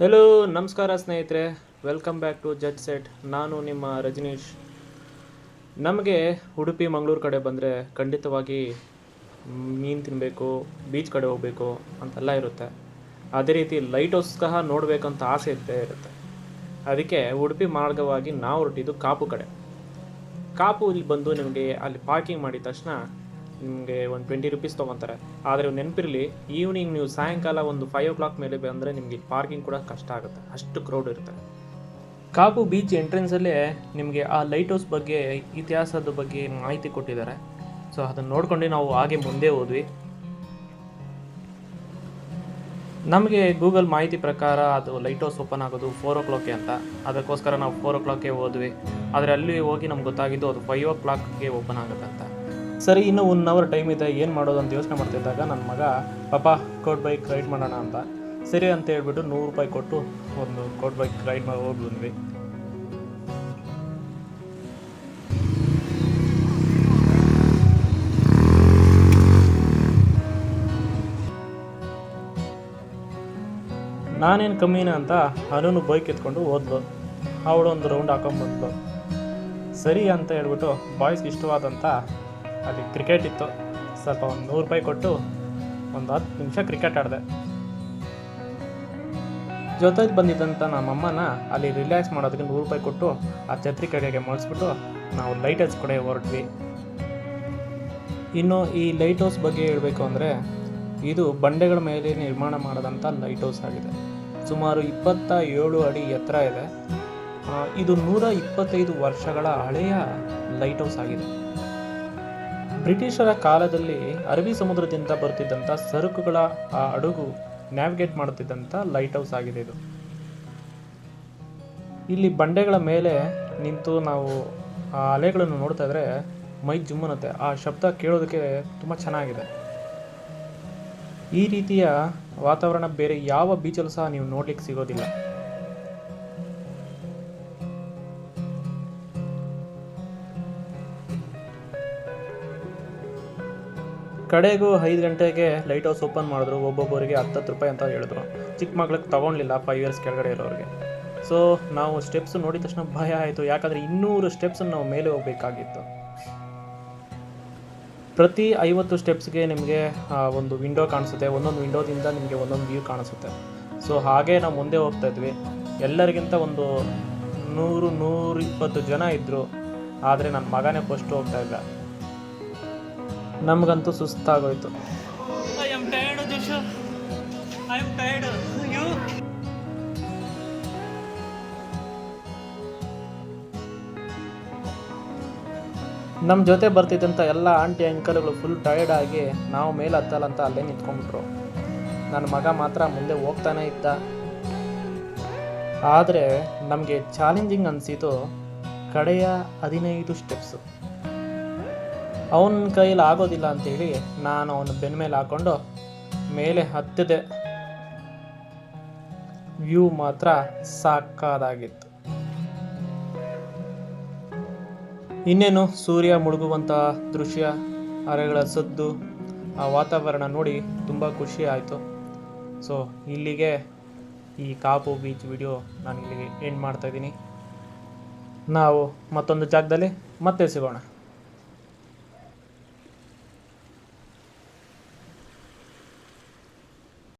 Hello ನಮಸ್ಕಾರ ಸ್ನೇಹಿತರೆ. Welcome back to Z set ನಾನು ನಿಮ್ಮ ರಜನೀಶ್. ನಮಗೆ ಉಡುಪಿ, ಮಂಗಳೂರು ಕಡೆ ಬಂದರೆ ಖಂಡಿತವಾಗಿ ಮೀನು ತಿನ್ನಬೇಕು ಬೀಚ್ ಕಡೆ ಹೋಗಬೇಕು ಅಂತೆಲ್ಲ ಇರುತ್ತೆ. ಅದೇ ರೀತಿ ಲೈಟ್ ಹೌಸ್ ಸಹ ನೋಡಬೇಕಂತ ಆಸೆ ಇದ್ದೇ ಇರುತ್ತೆ. ಅದಕ್ಕೆ ಉಡುಪಿ ಮಾರ್ಗವಾಗಿ ನಾವು ಹೊರಟಿದ್ದು ಕಾಪು ಕಡೆ. ಕಾಪು ಇಲ್ಲಿ ಬಂದು ನಿಮಗೆ ಅಲ್ಲಿ ಪಾರ್ಕಿಂಗ್ ಮಾಡಿದ ತಕ್ಷಣ ನಿಮಗೆ ಒಂದು ಟ್ವೆಂಟಿ ರುಪೀಸ್ ತೊಗೊತಾರೆ. ಆದರೆ ನೆನಪಿರಲಿ ಈವ್ನಿಂಗ್ ನೀವು ಸಾಯಂಕಾಲ ಒಂದು ಫೈವ್ ಓ ಕ್ಲಾಕ್ ಮೇಲೆ ಬಂದರೆ ನಿಮಗೆ ಪಾರ್ಕಿಂಗ್ ಕೂಡ ಕಷ್ಟ ಆಗುತ್ತೆ. ಅಷ್ಟು ಕ್ರೌಡ್ ಇರುತ್ತೆ. ಕಾಪು ಬೀಚ್ ಎಂಟ್ರೆನ್ಸಲ್ಲೇ ನಿಮಗೆ ಆ ಲೈಟ್ ಹೌಸ್ ಬಗ್ಗೆ, ಇತಿಹಾಸದ ಬಗ್ಗೆ ಮಾಹಿತಿ ಕೊಟ್ಟಿದ್ದಾರೆ. ಸೊ ಅದನ್ನು ನೋಡ್ಕೊಂಡು ನಾವು ಹಾಗೆ ಮುಂದೆ ಹೋದ್ವಿ. ನಮಗೆ ಗೂಗಲ್ ಮಾಹಿತಿ ಪ್ರಕಾರ ಅದು ಲೈಟ್ ಹೌಸ್ ಓಪನ್ ಆಗೋದು ಫೋರ್ ಓ ಕ್ಲಾಕ್ಗೆ ಅಂತ. ಅದಕ್ಕೋಸ್ಕರ ನಾವು ಫೋರ್ ಓ ಕ್ಲಾಕ್ಗೆ ಹೋದ್ವಿ. ಆದರೆ ಅಲ್ಲಿ ಹೋಗಿ ನಮ್ಗೆ ಗೊತ್ತಾಗಿದ್ದು ಅದು ಫೈವ್ ಓ ಕ್ಲಾಕ್ಗೆ ಓಪನ್ ಆಗುತ್ತೆ ಅಂತ. ಸರಿ, ಇನ್ನು ಒನ್ ಅವರ್ ಟೈಮ್ ಇದೆ, ಏನು ಮಾಡೋದು ಅಂತ ಯೋಚನೆ ಮಾಡ್ತಿದ್ದಾಗ ನನ್ನ ಮಗ, ಪಾಪ ಕೋಟ್ ಬೈಕ್ ರೈಡ್ ಮಾಡೋಣ ಅಂತ. ಸರಿ ಅಂತ ಹೇಳ್ಬಿಟ್ಟು ನೂರು ರೂಪಾಯಿ ಕೊಟ್ಟು ಒಂದು ಕೋಟ್ ಬೈಕ್ ರೈಡ್ ಮಾಡಿ ಹೋಗಿ ಬಂದ್ವಿ. ನಾನೇನು ಕಮ್ಮಿನ ಅಂತ ಅನೂನು ಬೈಕ್ ಎತ್ಕೊಂಡು ಹೋದ್ಲು. ಅವಳು ಒಂದು ರೌಂಡ್ ಹಾಕೊಂಡ್ಬಂದ್ಲು ಸರಿ ಅಂತ ಹೇಳ್ಬಿಟ್ಟು ಬಾಯ್ಸ್ಗೆ ಇಷ್ಟವಾದಂಥ ಅಲ್ಲಿ ಕ್ರಿಕೆಟ್ ಇತ್ತು. ಸ್ವಲ್ಪ ಒಂದು ನೂರು ರೂಪಾಯಿ ಕೊಟ್ಟು ಒಂದು ಹತ್ತು ನಿಮಿಷ ಕ್ರಿಕೆಟ್ ಆಡಿದೆ. ಜೊತೆಗೆ ಬಂದಿದ್ದಂಥ ನಮ್ಮಮ್ಮನ ಅಲ್ಲಿ ರಿಲ್ಯಾಕ್ಸ್ ಮಾಡೋದಕ್ಕೆ ನೂರು ರೂಪಾಯಿ ಕೊಟ್ಟು ಆ ಛತ್ರಿ ಕಡೆಗೆ ಮಾಡಿಸ್ಬಿಟ್ಟು ನಾವು ಲೈಟ್ ಹೌಸ್ ಕಡೆ ಹೊರಟ್ವಿ. ಇನ್ನು ಈ ಲೈಟ್ ಹೌಸ್ ಬಗ್ಗೆ ಹೇಳಬೇಕು ಅಂದರೆ ಇದು ಬಂಡೆಗಳ ಮೇಲೆ ನಿರ್ಮಾಣ ಮಾಡಿದಂಥ ಲೈಟ್ ಹೌಸ್ ಆಗಿದೆ. ಸುಮಾರು ಇಪ್ಪತ್ತ ಏಳು ಅಡಿ ಎತ್ತರ ಇದೆ. ಇದು ನೂರ ಇಪ್ಪತ್ತೈದು ವರ್ಷಗಳ ಹಳೆಯ ಲೈಟ್ ಹೌಸ್ ಆಗಿದೆ. ಬ್ರಿಟಿಷರ ಕಾಲದಲ್ಲಿ ಅರಬ್ಬಿ ಸಮುದ್ರದಿಂದ ಬರುತ್ತಿದ್ದಂಥ ಸರಕುಗಳ ಆ ಹಡಗು ನ್ಯಾವಿಗೇಟ್ ಮಾಡುತ್ತಿದ್ದಂಥ ಲೈಟ್ ಹೌಸ್ ಆಗಿದೆ ಇದು. ಇಲ್ಲಿ ಬಂಡೆಗಳ ಮೇಲೆ ನಿಂತು ನಾವು ಆ ಅಲೆಗಳನ್ನು ನೋಡ್ತಾ ಇದ್ರೆ ಮೈ ಜುಮ್ಮನತ್ತೆ. ಆ ಶಬ್ದ ಕೇಳೋದಕ್ಕೆ ತುಂಬ ಚೆನ್ನಾಗಿದೆ. ಈ ರೀತಿಯ ವಾತಾವರಣ ಬೇರೆ ಯಾವ ಬೀಚಲ್ಲೂ ಸಹ ನೀವು ನೋಡ್ಲಿಕ್ಕೆ ಸಿಗೋದಿಲ್ಲ. ಕಡೆಗೂ ಐದು ಗಂಟೆಗೆ ಲೈಟ್ ಹೌಸ್ ಓಪನ್ ಮಾಡಿದ್ರು. ಒಬ್ಬೊಬ್ಬರಿಗೆ ಹತ್ತತ್ತು ರೂಪಾಯಿ ಅಂತ ಹೇಳಿದ್ರು. ಚಿಕ್ಕ ಮಕ್ಳಿಗೆ ತಗೊಳ್ಲಿಲ್ಲ ಫೈವ್ ಇಯರ್ಸ್ ಕೆಳಗಡೆ ಇರೋರಿಗೆ. ಸೊ ನಾವು ಸ್ಟೆಪ್ಸ್ ನೋಡಿದ ತಕ್ಷಣ ಭಯ ಆಯಿತು. ಯಾಕಂದರೆ ಇನ್ನೂರು ಸ್ಟೆಪ್ಸನ್ನು ನಾವು ಮೇಲೆ ಹೋಗಬೇಕಾಗಿತ್ತು. ಪ್ರತಿ ಐವತ್ತು ಸ್ಟೆಪ್ಸ್ಗೆ ನಿಮಗೆ ಒಂದು ವಿಂಡೋ ಕಾಣಿಸುತ್ತೆ. ಒಂದೊಂದು ವಿಂಡೋದಿಂದ ನಿಮಗೆ ಒಂದೊಂದು ವ್ಯೂ ಕಾಣಿಸುತ್ತೆ. ಸೊ ಹಾಗೆ ನಾವು ಮುಂದೆ ಹೋಗ್ತಾ ಇದ್ವಿ. ಎಲ್ಲರಿಗಿಂತ ಒಂದು ನೂರು, ನೂರಿಪ್ಪತ್ತು ಜನ ಇದ್ದರು ಆದರೆ ನನ್ನ ಮಗನೇ ಫಸ್ಟ್ ಹೋಗ್ತಾ ಇದ್ದ tired. ಸುಸ್ತಾಗೋಯ್ತು ನಮ್ಮ ಜೊತೆ ಬರ್ತಿದ್ದಂಥ ಎಲ್ಲ ಆಂಟಿ ಅಂಕಲ್ಗಳು ಫುಲ್ ಟಯರ್ಡ್ ಆಗಿ ನಾವು ಮೇಲೆ ಹತ್ತಲ್ಲ ಅಂತ ಅಲ್ಲೇ ನಿಂತ್ಕೊಂಡ್ಬಿಟ್ರು ನನ್ನ ಮಗ ಮಾತ್ರ ಮುಂದೆ ಹೋಗ್ತಾನೆ ಇದ್ದ. ಆದರೆ ನಮಗೆ ಚಾಲೆಂಜಿಂಗ್ ಅನಿಸಿತು ಕಡೆಯ ಹದಿನೈದು ಸ್ಟೆಪ್ಸು ಅವನ ಕೈಯಲ್ಲಿ ಆಗೋದಿಲ್ಲ ಅಂತೇಳಿ ನಾನು ಅವನ ಬೆನ್ನ ಮೇಲೆ ಹಾಕ್ಕೊಂಡು ಮೇಲೆ ಹತ್ತಿದೆ. ವ್ಯೂ ಮಾತ್ರ ಸಾಕಾದಾಗಿತ್ತು. ಇನ್ನೇನು ಸೂರ್ಯ ಮುಳುಗುವಂತಹ ದೃಶ್ಯ, ಅರೆಗಳ ಸದ್ದು, ಆ ವಾತಾವರಣ ನೋಡಿ ತುಂಬ ಖುಷಿ ಆಯಿತು. ಸೊ ಇಲ್ಲಿಗೆ ಈ ಕಾಪು ಬೀಚ್ ವಿಡಿಯೋ ನಾನು ಇಲ್ಲಿಗೆ ಎಂಡ್ ಮಾಡ್ತಾಯಿದ್ದೀನಿ ನಾವು ಮತ್ತೊಂದು ಜಾಗದಲ್ಲಿ ಮತ್ತೆ ಸಿಗೋಣ.